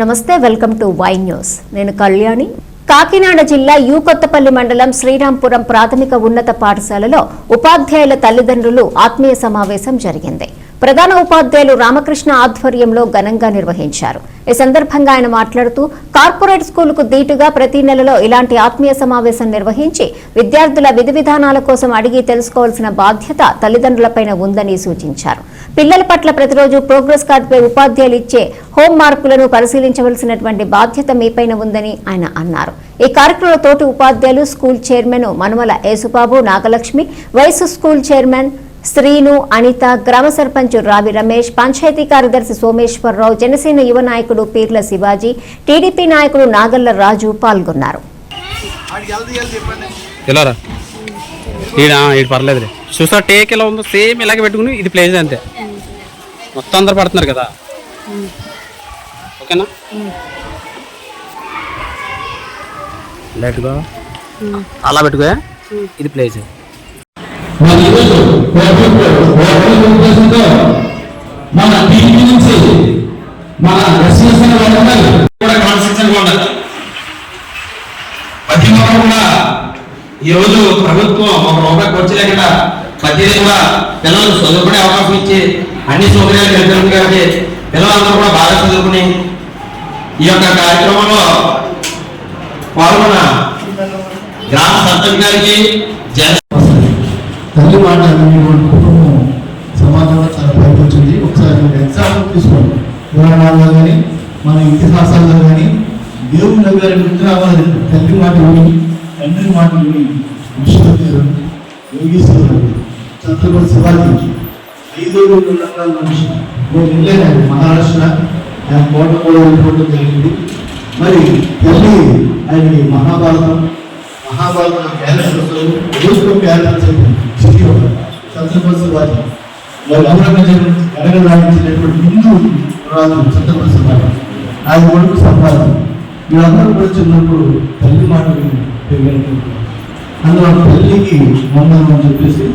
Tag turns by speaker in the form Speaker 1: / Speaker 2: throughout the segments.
Speaker 1: నమస్తే welcome to Y news. నేను కళ్యాణి. కాకినాడ జిల్లా యూ కొత్తపల్లి మండలం శ్రీరాంపురం ప్రాథమిక ఉన్నత పాఠశాలలో ఉపాధ్యాయుల తల్లిదండ్రులు ఆత్మీయ సమావేశం జరిగింది. ప్రధాన ఉపాధ్యాయులు రామకృష్ణ ఆధ్వర్యంలో ఘనంగా నిర్వహించారు. ఈ సందర్భంగా ఆయన మాట్లాడుతూ కార్పొరేట్ స్కూలుకు దీటుగా ప్రతి నెలలో ఇలాంటి ఆత్మీయ సమావేశం నిర్వహించి విద్యార్థుల విధి విధానాల కోసం అడిగి తెలుసుకోవాల్సిన బాధ్యత తల్లిదండ్రులపైన ఉందని సూచించారు. పిల్లల పట్ల ప్రతిరోజు ప్రోగ్రెస్ కార్డుపై ఉపాధ్యాయులు ఇచ్చే హోం మార్కులను పరిశీలించవలసినటువంటి బాధ్యత మీపైన ఉందని ఆయన అన్నారు. ఈ కార్యక్రమంలో తోటి ఉపాధ్యాయులు స్కూల్ చైర్మన్ మనుమల యేసుబాబు నాగలక్ష్మి వయసు స్కూల్ చైర్మన్ శ్రీను అనిత గ్రామ సర్పంచ్ రావి రమేష్ పంచాయతీ కార్యదర్శి సోమేశ్వరరావు జనసేన యువ నాయకుడు పీర్ల శివాజీ టీడీపీ నాయకుడు నాగల్ల రాజు పాల్గొన్నారు.
Speaker 2: చూసా టేక్ ఎలా ఉందో సేమ్ ఇలాగే పెట్టుకుని ఇది ప్లేస్ అంతే. మొత్తం అందరు పడుతున్నారు కదా. ఓకేనా? అలా పెట్టుకో ఇది ప్లేస్
Speaker 3: మరి ఉద్దేశంతో మన టీవీ నుంచి మన ఎస్ఎస్ఎన్ వాళ్ళు కూడా కాన్స్టిట్యూషన్ ఉండాలి ప్రతి ఒక్కరు కూడా ఈరోజు ప్రభుత్వం ఒక రూపాయి ఖర్చు లేకుండా ప్రతి కూడా పిల్లలకు చదువుకునే అవకాశం ఇచ్చి అన్ని సౌకర్యాలు కల్పిస్తుంది కాబట్టి పిల్లలందరూ కూడా బాగా చదువుకుని ఈ యొక్క కార్యక్రమంలో పాల్గొన్న గ్రామ సర్పంచ్ గారికి జన
Speaker 4: తల్లి మాట విని తండ్రి మాట విని విశ్వదేవుడు యోగీశ్వరుడు ఛత్రపతి శివాజీ ఐదుగురు రకాల మనిషి. నేను వెళ్ళాను మహారాష్ట్ర. ఆయన కోట కూడా వెళ్ళిపోవడం జరిగింది మరి తల్లి ఆయనకి మహాభారతం మహాభారతం క్యారెక్టర్స్ రోజుకో క్యారెక్టర్స్ చెప్పి ఛత్రపతి శివాజీ. మరి ఔరంగజేబు గడగడాయించినటువంటి హిందూ రాజు ఛత్రపతి శివాజీ. ఆయన కొడుకు సంపాదన వీళ్ళందరూ కూడా తల్లి మాట విని పెరిగినటువంటి అందులో తల్లికి వందనం అని చెప్పేసి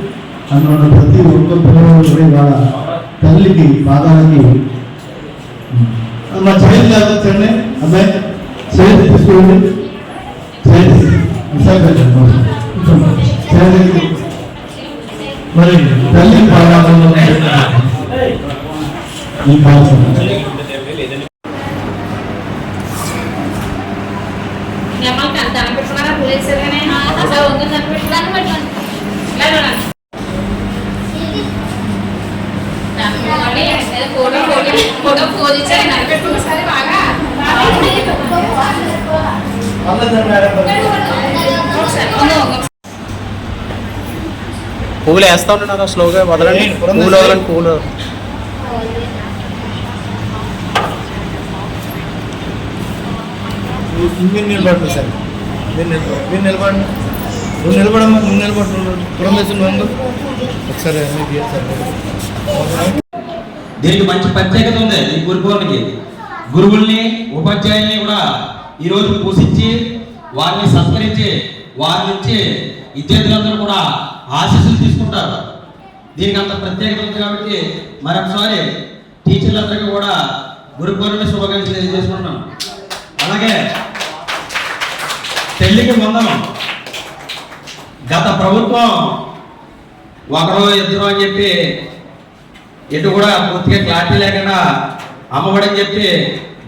Speaker 4: అందులో ప్రతి ఒక్క పిల్లవాడు వాళ్ళ తల్లికి పాదాలకి మా చైల్డ్ లేకపోతే అబ్బాయి చైల్డ్ తీసుకోండి. చైల్డ్ విశాఖపట్నం మరి తల్లి పాదాలలో ఈ కార్యక్రమం
Speaker 5: మిమ్మల్ని అంత అసలు అనిపించడానికి పెట్టండి ఫోటో ఫోటో ఫోటో ఫోన్ ఇచ్చారు. అనిపెట్టుకున్న సరే బాగా ఒకసారి ఉండు, ఒకసారి.
Speaker 2: పువ్వులు వేస్తా ఉంటున్నారా? స్లోగా వదలండి. పువ్వులు వదలండి పువ్వులు
Speaker 4: మీరు నిలబడండి సార్. మీరు నిలబడండి మీరు నిలబడండి నువ్వు నిలబడమ్మా నువ్వు నిలబడు. నువ్వు ఒకసారి అన్నీ
Speaker 3: దీనికి మంచి ప్రత్యేకత ఉంది. ఈ గురు గురువుల్ని ఉపాధ్యాయుల్ని కూడా ఈరోజు పూజించి వారిని సత్కరించి వారి నుంచి విద్యార్థులందరూ కూడా ఆశీస్సులు తీసుకుంటారు. దీనికి అంత ప్రత్యేకత ఉంది కాబట్టి మరొకసారి టీచర్లందరికీ కూడా గురు పౌర్ణమి శుభాకాంక్షలు తెలియజేసుకుంటున్నాం అలాగే పెళ్ళికి వందనం గత ప్రభుత్వం ఒకరో ఇద్దరు అని చెప్పి ఇటు కూడా పూర్తిగా క్లారిటీ లేకుండా అమ్మఒడని చెప్పి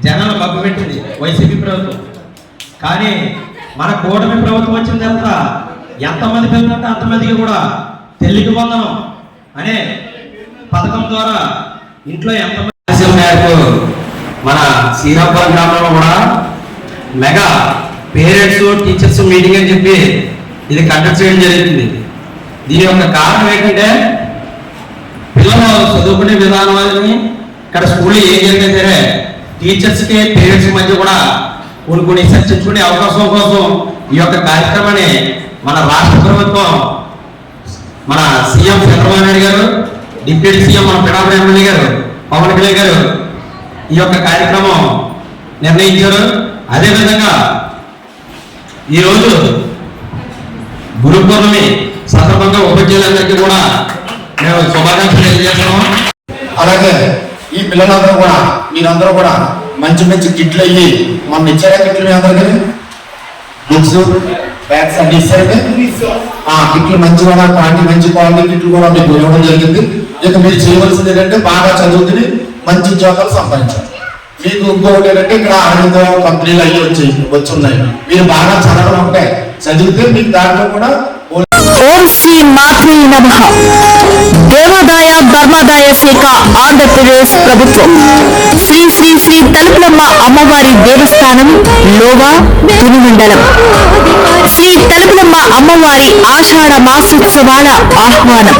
Speaker 3: జనాలు మబ్బు పెట్టింది వైసీపీ ప్రభుత్వం. కానీ మన కూటమి ప్రభుత్వం వచ్చిన తర్వాత ఎంతమంది పిల్లలంటే అంతమందికి కూడా తెల్లికి పొందడం అనే పథకం ద్వారా ఇంట్లో ఎంతమంది మేరకు మన శ్రీరాంపురం గ్రామంలో కూడా మెగా పేరెంట్స్ టీచర్స్ మీటింగ్ అని చెప్పి ఇది కండక్ట్ చేయడం జరుగుతుంది. దీని యొక్క కారణం ఏంటంటే పిల్లలు చదువుకునే విధానం అని ఇక్కడ స్కూల్లో ఏం జరిగినా సరే టీచర్స్కి పేరెంట్స్ మధ్య కూడా కొన్ని కొన్ని చర్చించుకునే అవకాశం కోసం ఈ యొక్క కార్యక్రమాన్ని మన రాష్ట్ర ప్రభుత్వం మన సీఎం చంద్రబాబు నాయుడు గారు డిప్యూటీ సీఎం మన పిడాపడి ఎమ్మెల్యే గారు పవన్ కళ్యాణ్ గారు ఈ యొక్క కార్యక్రమం నిర్ణయించారు. అదేవిధంగా ఈరోజు గురు పౌర్ణమి సందర్భంగా ఉపాధ్యాయులందరికీ కూడా మేము శుభాకాంక్షలు తెలియజేస్తున్నాం.
Speaker 4: అలాగే ఈ పిల్లలందరూ కూడా మీరందరూ కూడా మంచి మంచి కిట్లు అయ్యి మొన్న ఇచ్చారా కిట్లు మీ అందరికీ? బుక్స్ బ్యాగ్స్ అన్ని ఇచ్చారండి ఆ కిట్లు మంచి కూడా క్వాలిటీ మంచి క్వాలిటీ కిట్లు కూడా మీకు ఇవ్వడం జరిగింది. ఇక మీరు చేయవలసింది ఏంటంటే బాగా చదువుకుని మంచి ఉద్యోగాలు సంపాదించాలి మీకు ఇంకొకటి ఏంటంటే ఇక్కడ ఆనందం కంపెనీలు అవి వచ్చి వచ్చున్నాయి. మీరు బాగా చదవడం ఒకటే చదివితే మీకు దాంట్లో కూడా
Speaker 6: ఓం శ్రీ మాత్రే నమ. దేవాదాయ ధర్మాదాయ శాఖ ఆంధ్రప్రదేశ్ ప్రభుత్వం. శ్రీ శ్రీ శ్రీ తలుపులమ్మ అమ్మవారి దేవస్థానం లోవా తిరుమండలం. శ్రీ తలుపులమ్మ అమ్మవారి ఆషాఢ మాసోత్సవాల ఆహ్వానం.